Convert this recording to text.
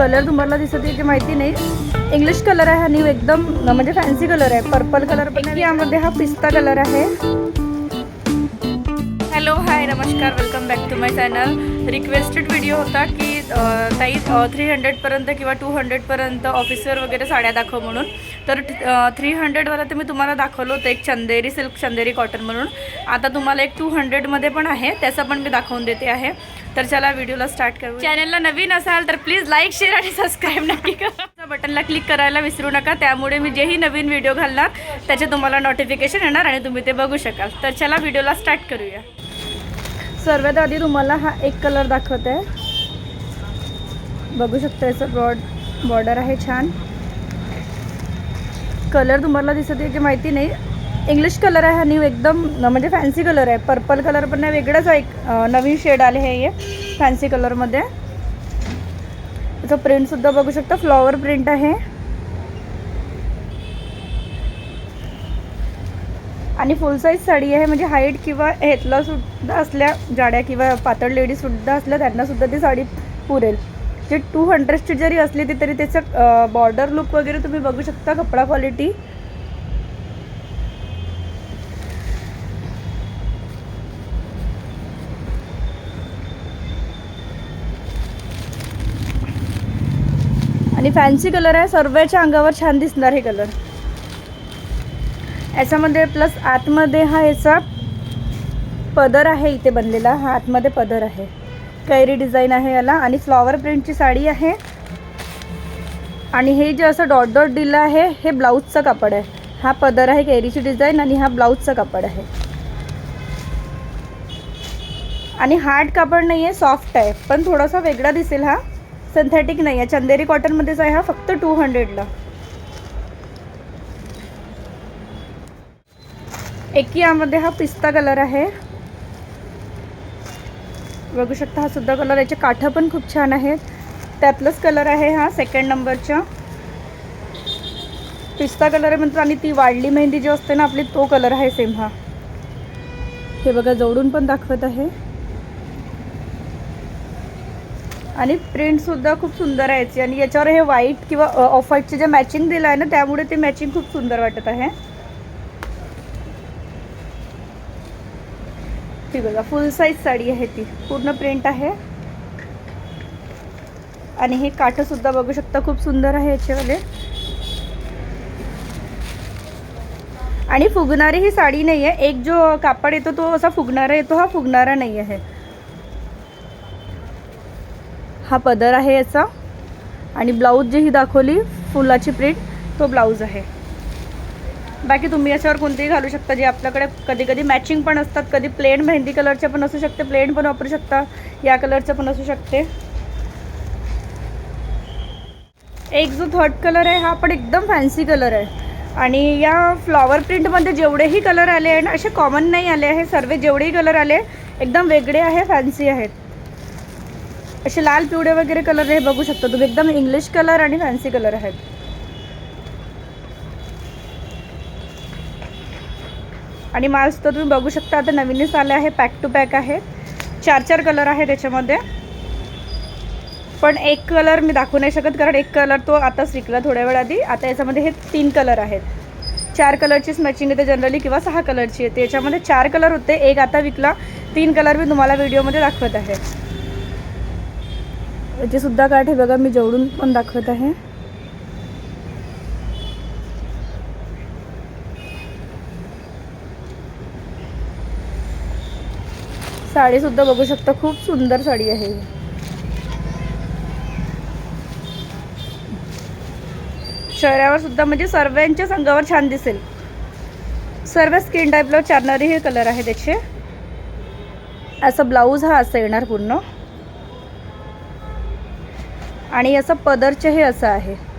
Colour तुम्हाला दिसत आहे की माहिती नाही. इंग्लिश कलर आहे हा न्यू एकदम म्हणजे फॅन्सी कलर आहे. पर्पल कलर पण आहे. यामध्ये हा पिस्ता कलर आहे. हॅलो हाय नमस्कार welcome back to my channel requested video होता की ताई थ्री हंड्रेडपर्यंत किंवा टू हंड्रेडपर्यंत ऑफिसवर वगैरे साड्या दाखव म्हणून. तर थ्री हंड्रेडवाला मी तुम्हाला दाखवलं होतं एक चंदेरी सिल्क चंदेरी कॉटन म्हणून. आता तुम्हाला एक टू हंड्रेडमध्ये पण आहे त्याचं पण मी दाखवून देते आहे. तर चला व्हिडिओला स्टार्ट करू चॅनलला नवीन असाल तर प्लीज लाईक शेअर आणि सबस्क्राईब नक्की करा. बटनला क्लिक करायला विसरू नका त्यामुळे मी जेही नवीन व्हिडिओ घालणार त्याचे तुम्हाला नोटिफिकेशन येणार आणि तुम्ही ते बघू शकाल. तर चला व्हिडिओला स्टार्ट करूया. सर्वात आधी तुम्हाला हा एक कलर दाखवत. आहे बघू शकता याचं ब्रॉड बॉर्डर आहे छान. कलर तुम्हाला दिसत आहे की माहिती नाही. इंग्लिश कलर आहे हा न्यू एकदम म्हणजे फॅन्सी कलर आहे. पर्पल कलर पण नाही वेगळंच आहे. एक नवीन शेड आले आहे हे फॅन्सी कलरमध्ये त्याचं प्रिंटसुद्धा बघू शकता. फ्लॉवर प्रिंट आहे. आणि फुल साईज साडी आहे म्हणजे हाईट किंवा हेतला सुद्धा असल्या जाड्या किंवा पातळ लेडीजसुद्धा असल्या त्यांनासुद्धा ती साडी पुरेल. जे टू हंड्रेडची जरी असली ती तरी त्याचं बॉर्डर लुक वगैरे तुम्ही बघू शकता कपडा क्वालिटी आणि फॅन्सी कलर आहे सर्वांच्या अंगावर छान दिसणार हे कलर याच्यामध्ये प्लस आतमध्ये हा याचा पदर आहे इथे बनलेला. हा आतमध्ये पदर आहे. कैरी डिझाईन आहे याला आणि फ्लॉवर प्रिंटची साडी आहे. आणि हे जे असं डॉट डॉट दिलं आहे हे ब्लाऊजचं कापड आहे. हा पदर आहे कैरीची डिझाईन आणि हा ब्लाऊजचा कापड आहे. आणि हार्ड कापड नाही आहे सॉफ्ट आहे. पण थोडासा वेगळा दिसेल हा. सिंथेटिक नाही आहे चंदेरी कॉटनमध्येच आहे हा फक्त टू हंड्रेडला एक यामध्ये हा पिस्ता कलर आहे. बघू शकता हा सुद्धा कलर याचे काठं पण खूप छान आहेत. त्यातलंच कलर आहे हा सेकंड नंबरच्या पिस्ता कलर आहे म्हणतात आणि ती वाढली मेहंदी जी असते ना आपली तो कलर आहे सेम हा. हे बघा जोडून पण दाखवत आहे. आणि प्रिंटसुद्धा खूप सुंदर आहे याची. आणि याच्यावर हे व्हाईट किंवा ऑफ व्हाईटचे जे मॅचिंग दिलं आहे ना त्यामुळे ते मॅचिंग खूप सुंदर वाटत आहे. ती बघा. फुल साईज साडी आहे ती. पूर्ण प्रिंट आहे. आणि हे काठंसुद्धा बघू शकता. खूप सुंदर आहे याच्यावाले. आणि फुगणारी ही साडी नाही आहे एक जो कापड येतो तो असा फुगणारा येतो. हा फुगणारा नाही आहे हा पदर आहे याचा. आणि ब्लाऊज जी ही दाखवली फुलाची प्रिंट तो ब्लाऊज आहे. बाकी तुम्ही याच्यावर कोणतेही घालू शकता. जे आपल्याकडे कधी कधी मॅचिंग पण असतात. कधी प्लेन मेहंदी कलरचे पण असू शकते. प्लेन पण वापरू शकता. या कलरचं पण असू शकते. एक जो थर्ड कलर आहे हा पण एकदम फॅन्सी कलर आहे. आणि या फ्लॉवर प्रिंटमध्ये जेवढेही कलर आले आहे ना असे कॉमन नाही आले आहे. सर्व जेवढेही कलर आले एकदम वेगळे आहे फॅन्सी आहेत. असे लाल पिवळे वगैरे कलर हे बघू शकता. तुम्ही एकदम इंग्लिश कलर आणि फॅन्सी कलर आहेत. आणि मास्क तर तुम्ही बघू शकता आता नवीनच आले आहे पॅक टू पॅक आहे. चार चार कलर आहे त्याच्यामध्ये. पण एक कलर मी दाखवू नाही शकत कारण एक कलर तो आताच विकला थोड्या वेळ आधी. आता याच्यामध्ये हे तीन कलर आहेत. चार कलरचीच मॅचिंग येते जनरली किंवा सहा कलरची येते. याच्यामध्ये चार कलर होते एक आता विकला. तीन कलर मी तुम्हाला व्हिडिओमध्ये दाखवत आहे. याचीसुद्धा काठ आहे बघा मी जवळून पण दाखवत आहे. साडीसुद्धा बघू शकता. खूप सुंदर साडी आहे. ही. शहरावर सुद्धा म्हणजे सर्वांच्या अंगावर छान दिसेल. सर्व स्किन टाईपला चालणारे हे कलर आहे त्याचे. असं ब्लाऊज हा असं येणार पूर्ण. आणि असं पदरचे हे असं आहे.